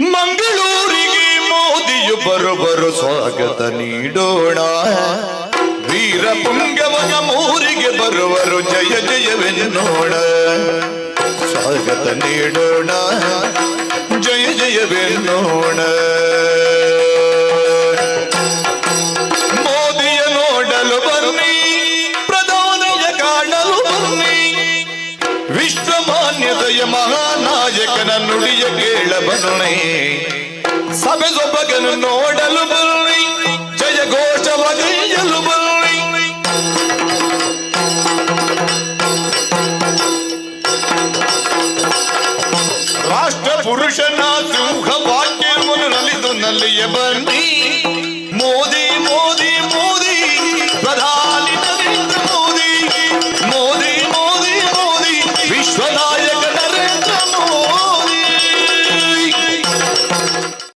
ಮಂಗಳೂರಿಗೆ ಮೋದಿಯು ಬರುವರು ಸ್ವಾಗತ ನೀಡೋಣ. ವೀರ ಪುಂಗವನ ಮೂರಿಗೆ ಬರುವರು ಜಯ ಜಯವೆನ್ನೋಣ. ಸ್ವಾಗತ ನೀಡೋಣ. ಜಯ ಜಯವೆನ್ನೋಣ. ಮೋದಿಯ ನೋಡಲು ಬನ್ನಿ, ಪ್ರಧಾನಿಯ ಕಾಣಲು ಬನ್ನಿ. ವಿಶ್ವಮಾನ್ಯತೆಯ ನಾಯಕನ ನುಡಿಯ ಕೇಳಬನುಣೆ ಸಭೆ ಸೊಬಗನು ನೋಡಲು ಬರ್ರಿ ಜಯ ಘೋಷವಗೈಯಲು ಬರ್ರಿ ರಾಷ್ಟ್ರ ಪುರುಷನ ಸಿಂಹ